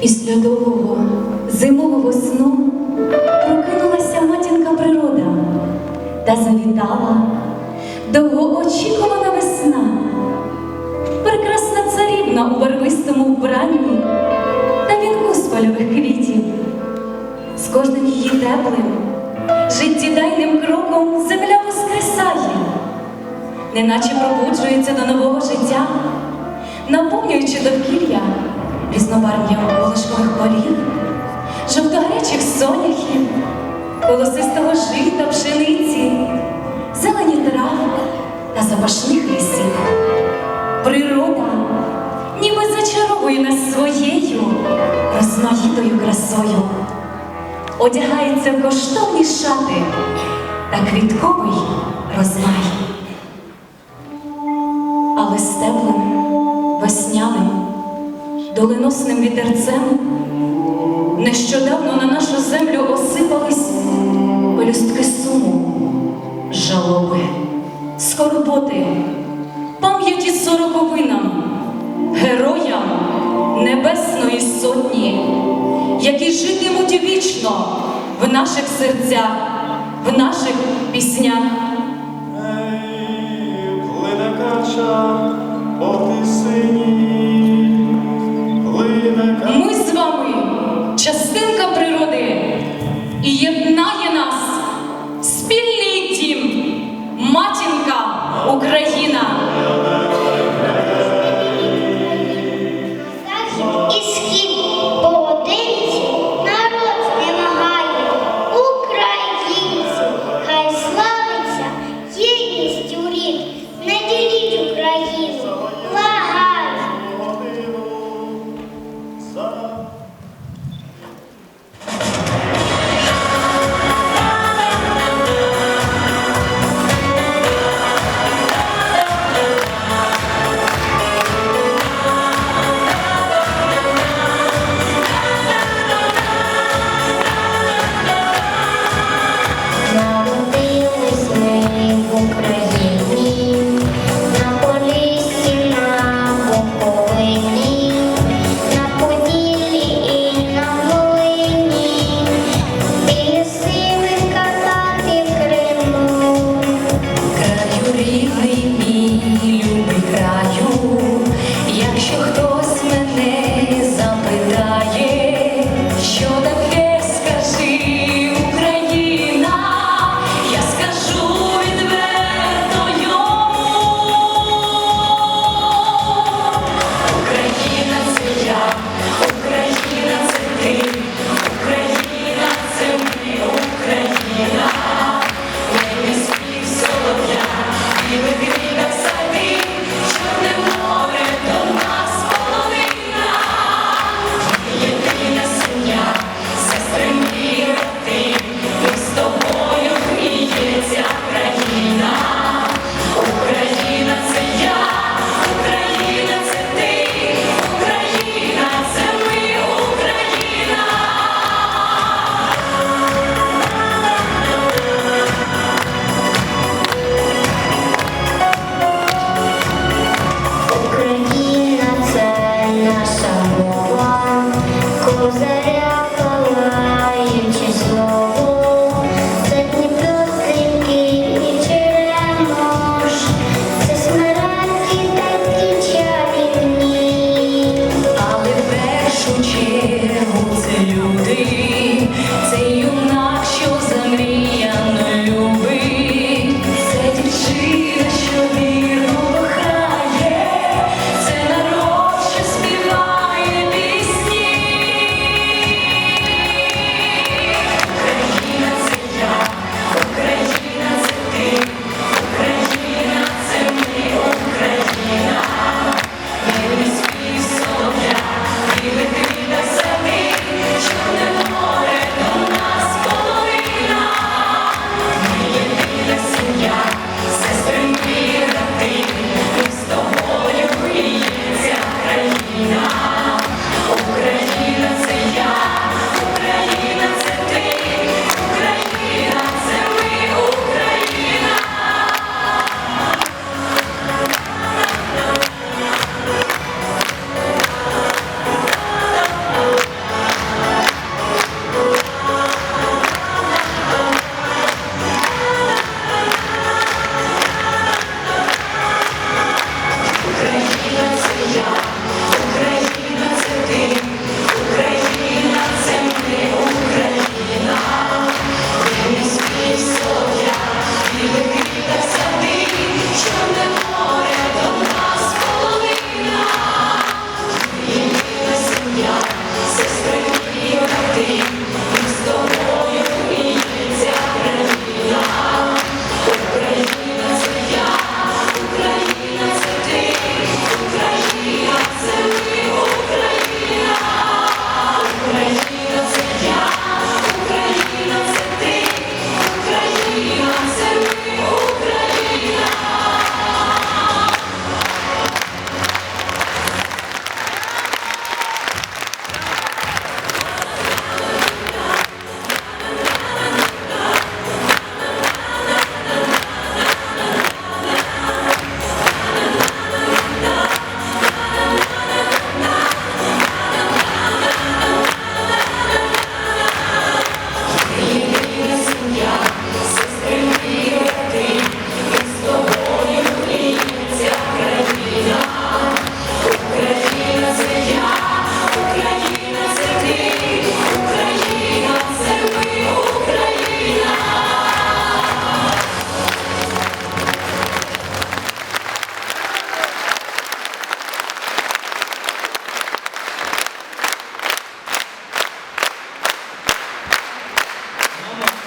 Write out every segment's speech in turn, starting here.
Після довгого зимового сну прокинулася матінка природа та завітала довгоочікувана весна. Прекрасна царівна у барвистому вбранні та вінку з польових квітів. З кожним її теплим, життєдайним кроком земля воскресає, неначе пробуджується до нового життя, наповнюючи довкілля різнобарв'ям волошкових полів, жовтогарячих соняхів, колосистого жита пшениці, зелені трав та запашних лісів. Природа ніби зачаровує нас своєю розмаїтою красою, одягається в коштовні шати та квітковий розмай. Але з теплим, весняним, доленосним вітерцем нещодавно на нашу землю осипались пелюстки суму, жалоби, скорботи, пам'яті сороковинам, героям Небесної Сотні, які житимуть вічно в наших серцях, в наших піснях. Ей, плине кача по тисині, плине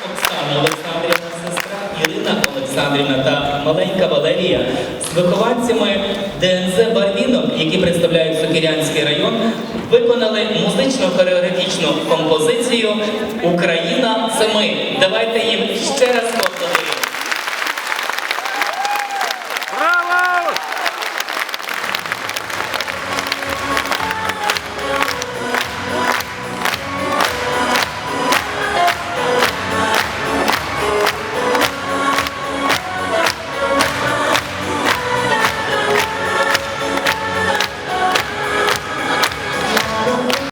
Світлана Олександрівна, сестра Ірина Олександрівна та маленька Валерія з вихованцями ДНЗ Барвінок, які представляють Сокирянський район, виконали музично-хореографічну композицію Україна це ми. Давайте їм ще раз